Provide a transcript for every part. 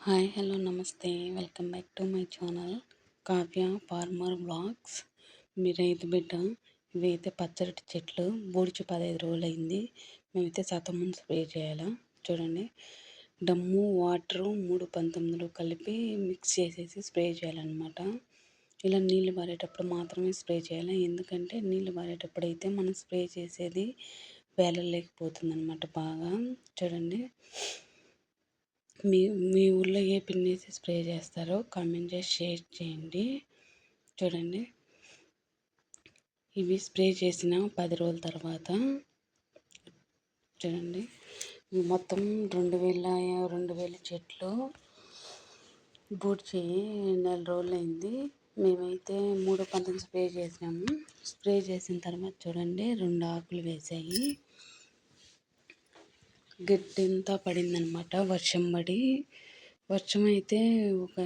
Hi hello నమస్తే. Welcome back to my channel Kavya farmer blogs మీరైతే బిడ్డ ఇవైతే పచ్చడి చెట్లు బూడిచి పదహైదు రోజులు అయింది మేమైతే ముందు స్ప్రే చేయాలా? చూడండి. డమ్ము వాటరు మూడు పంతొమ్మిదిలో కలిపి మిక్స్ చేసేసి స్ప్రే చేయాలన్నమాట. ఇలా నీళ్ళు పారేటప్పుడు మాత్రమే స్ప్రే చేయాలి? ఎందుకంటే నీళ్ళు పారేటప్పుడు అయితే మనం స్ప్రే చేసేది వేలలేకపోతుంది అనమాట బాగా. చూడండి. మీ మీ ఊళ్ళో ఏ పిన్నేసి స్ప్రే చేస్తారో కామెంట్ చేసి షేర్ చేయండి. చూడండి. ఇవి స్ప్రే చేసిన పది రోజుల తర్వాత చూడండి. మొత్తం రెండు వేల రెండు వేల చెట్లు బూడ్చి నెల రోజులు అయింది మేమైతే మూడు పంతులు స్ప్రే చేసినాము. స్ప్రే చేసిన తర్వాత చూడండి రెండు ఆకులు వేసాయి గడ్డంతా పడిందనమాట వర్షం పడి. వర్షం అయితే ఒక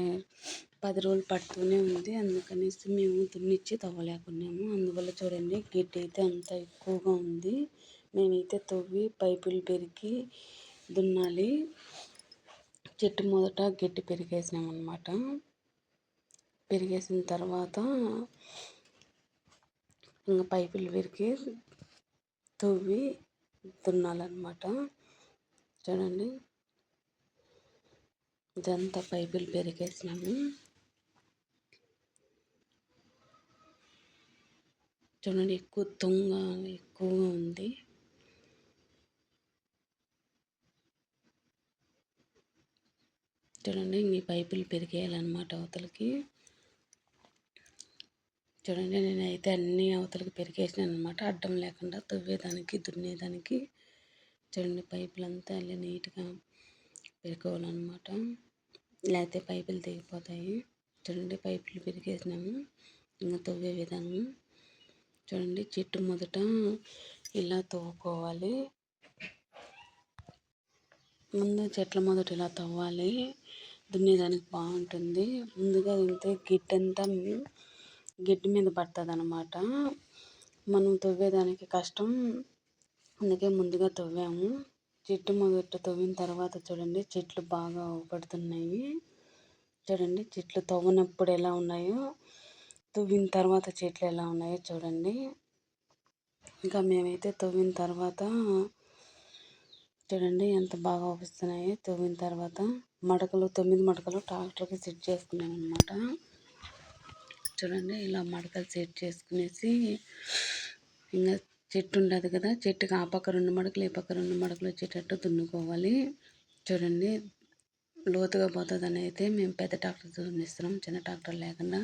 పది రోజులు పడుతూనే ఉంది. అందుకనేసి మేము దున్నిచ్చి తవ్వలేకున్నాము. అందువల్ల చూడండి గడ్డి అయితే అంత ఎక్కువగా ఉంది. మేమైతే తవ్వి పైపులు పెరిగి దున్నాలి. చెట్టు మొదట గడ్డి పెరిగేసినామన్నమాట. పెరిగేసిన తర్వాత ఇంకా పైపులు పెరిగి తవ్వి దున్నాలన్నమాట. చూడండి. ఇదంతా పైపులు పెరిగేసినాము చూడండి ఎక్కువ తుంగ ఎక్కువగా ఉంది. చూడండి ఈ పైపులు పెరిగేయాలన్నమాట అవతలకి. చూడండి నేనైతే అన్ని అవతలకి పెరిగేసినాను అనమాట అడ్డం లేకుండా తవ్వేదానికి దున్నేదానికి. చూడండి పైపులంతా ఇలా నీట్గా పెరుకోవాలన్నమాట. లేకపోతే పైపులు తెగిపోతాయి. చూడండి పైపులు పెరిగేసినాము ఇంకా తవ్వే విధానం. చూడండి చెట్టు మొదట ఇలా తవ్వుకోవాలి. ముందు చెట్ల మొదట ఇలా తవ్వాలి. దున్నేదానికి బాగుంటుంది. ముందుగా తింటే గిడ్డంతా గిడ్డ మీద పడుతుంది అనమాట మనం తవ్వేదానికి కష్టం. అందుకే ముందుగా తవ్వాము. చెట్టు మొదట తవ్విన తర్వాత చూడండి చెట్లు బాగా అవుపడుతున్నాయి. చూడండి చెట్లు తవ్వనప్పుడు ఎలా ఉన్నాయో తవ్విన తర్వాత చెట్లు ఎలా ఉన్నాయో చూడండి. ఇంకా మేమైతే తవ్విన తర్వాత చూడండి ఎంత బాగా అవుపిస్తున్నాయో. తవ్విన తర్వాత మడకలు తొమ్మిది మడకలు ట్రాక్టర్కి సెట్ చేసుకున్నాం అనమాట చూడండి ఇలా మడకలు సెట్ చేసుకునేసి ఇంకా చెట్టు ఉండదు కదా చెట్టుకి ఆ పక్క రెండు మడకలు ఈ పక్క రెండు మడకలు వచ్చేటట్టు దున్నుకోవాలి. చూడండి లోతుగా పోతుందని అయితే మేము పెద్ద ట్రాక్టర్తో దున్నిస్తున్నాం. చిన్న ట్రాక్టర్ లేకుండా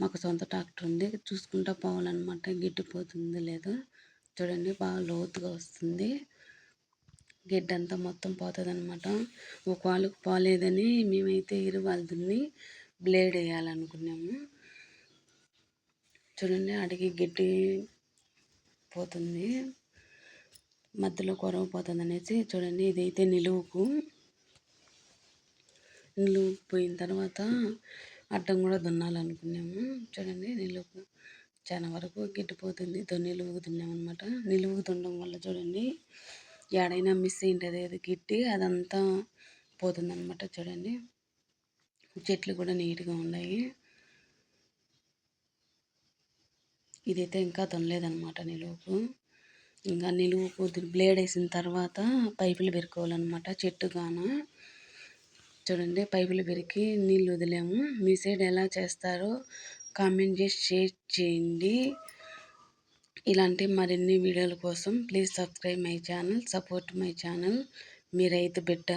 మాకు సొంత ట్రాక్టర్ ఉంది. చూసుకుంటా పోవాలన్నమాట. గిడ్డిపోతుంది లేదు. చూడండి బాగా లోతుగా వస్తుంది. గిడ్డ అంతా మొత్తం పోతుంది అనమాట ఒక వాళ్ళకు పోలేదని మేమైతే ఇరువాళ్ళు దున్ని బ్లేడ్ వేయాలనుకున్నాము. చూడండి అడిగి గిడ్డి పోతుంది. మధ్యలో కొరవ పోతుంది అనేసి చూడండి ఇదైతే నిలువుకు. నిలువు పోయిన తర్వాత అడ్డం కూడా దున్నాలనుకున్నాము. చూడండి నిలువుకు చాలా వరకు గిట్టిపోతుంది. నిలువుకు దున్నామన్నమాట. నిలువుకు దున్నడం వల్ల చూడండి ఎడైనా మిస్ అయింటుంది అది గిట్టి అదంతా పోతుందన్నమాట చూడండి. చెట్లు కూడా నీట్గా ఉన్నాయి. ఇదైతే ఇంకా తొనలేదనమాట నిలువుకు. ఇంకా నిలువుకు బ్లేడ్ వేసిన తర్వాత పైపులు పెరుకోవాలన్నమాట చెట్టుగాన చూడండి పైపులు పెరికి నీళ్ళు వదిలేము. మీ సైడ్ ఎలా చేస్తారో కామెంట్ చేసి షేర్ చేయండి. ఇలాంటి మరిన్ని వీడియోల కోసం please subscribe my channel support my channel. మీ రైతు బిడ్డ.